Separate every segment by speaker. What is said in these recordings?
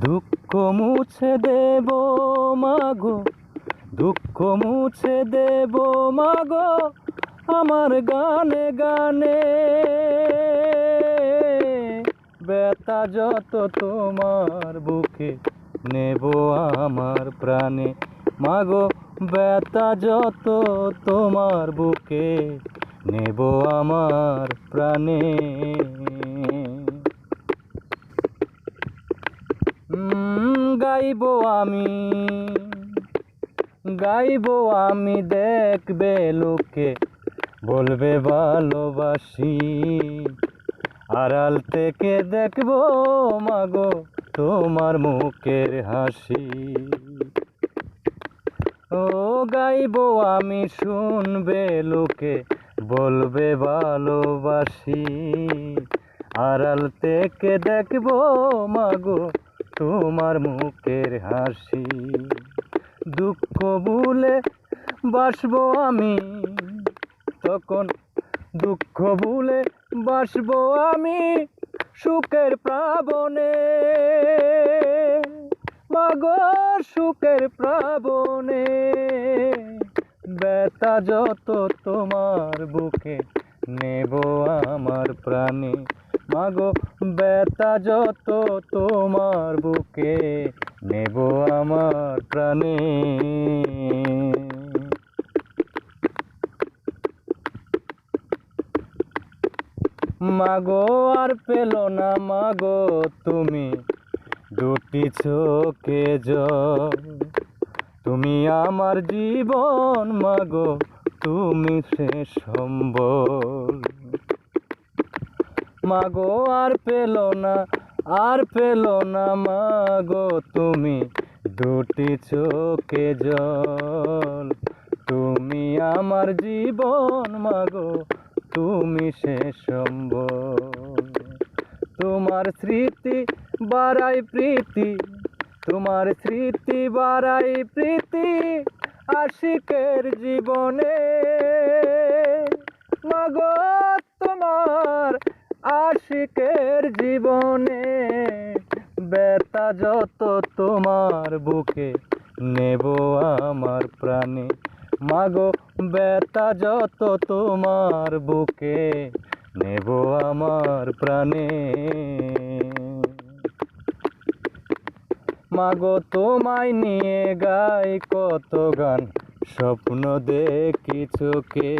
Speaker 1: দুঃখ মুছে দেব মাগো, দুঃখ মুছে দেব মাগো আমার গানে গানে। ব্যথা যত তোমার বুকে নেব আমার প্রাণে। মাগো, ব্যথা যত তোমার বুকে নেব আমার প্রাণে। গাইব আমি। গাইব আমি, দেখবে লোকে, বলবে ভালোবাসি। আড়াল থেকে দেখব মাগো তোমার মুখের হাসি। ও গাইব আমি, শুনবে লোকে, বলবে ভালোবাসি। আড়াল থেকে দেখব মাগো তোমার মুখের হাসি। দুঃখ ভুলে বাসবো আমি। তখন দুঃখ ভুলে বাসবো আমি সুখের প্রাবণে মাগো, সুখের প্রাবণে ব্যথা যত তোমার বুকে নেব আমার প্রাণে। মাগো, ব্যথা যত তোমার বুকে, নেব আমার প্রাণে। মাগো, আর পেল না মাগো তুমি, দুটি চোখে তুমি আমার জীবন মাগো, তুমি সে সম্বল। মাগো, আর পেল না, আর পেল না মাগো, তুমি দুটি চোখে জল। তুমি আমার জীবন মাগো, তুমি সে সম্বল। তোমার স্মৃতি বাড়াই প্রীতি, তোমার স্মৃতি বাড়াই প্রীতি আশিকের জীবনে। মাগো, তোমার আশিকের জীবনে ব্যথা যত তোমার বুকে, নেব আমার প্রাণে। মাগো, ব্যথা যত তোমার বুকে, নেব আমার প্রাণে। মাগো, তোমায় নিয়ে গাই কত গান, স্বপ্ন দেখি চোখে।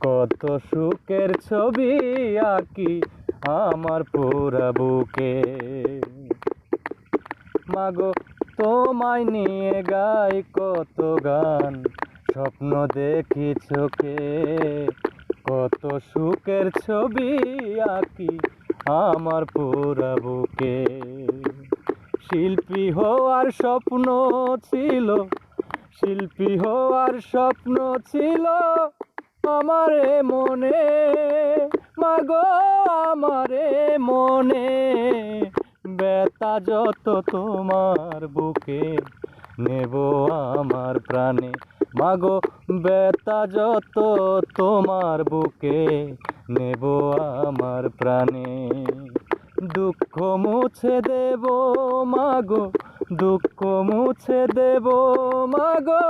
Speaker 1: কত সুখের ছবি আঁকি আমার পুরা বুকে। মাগো, তোমায় নিয়ে গাই কত গান, স্বপ্ন দেখি চোখে। কত সুখের ছবি আঁকি আমার পুরা বুকে। শিল্পী হওয়ার স্বপ্ন ছিল, শিল্পী হওয়ার স্বপ্ন ছিল আমারে মনে, মাগো আমারে মনে। ব্যথা যত তোমার বুকে নেব আমার প্রাণে, মাগো ব্যথা যত তোমার বুকে নেব আমার প্রাণে। দুঃখ মুছে দেব, মাগো, দুঃখ মুছে দেব, মাগো।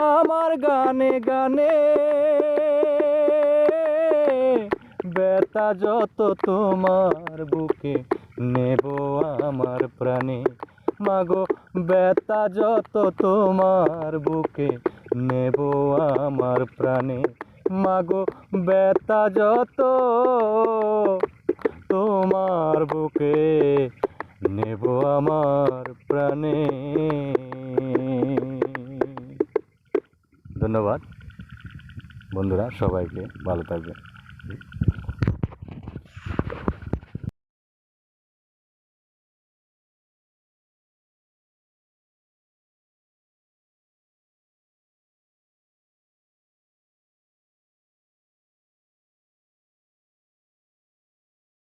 Speaker 1: আমার গানে গানে। ব্যথা যত তোমার বুকে নেব আমার প্রাণে। মাগো, ব্যথা যত তোমার বুকে নেব আমার প্রাণে। মাগো, ব্যথা যত তোমার বুকে নেব আমার প্রাণে। ধন্যবাদ। বন্ধুরা সবাইকে ভালো থাকবেন।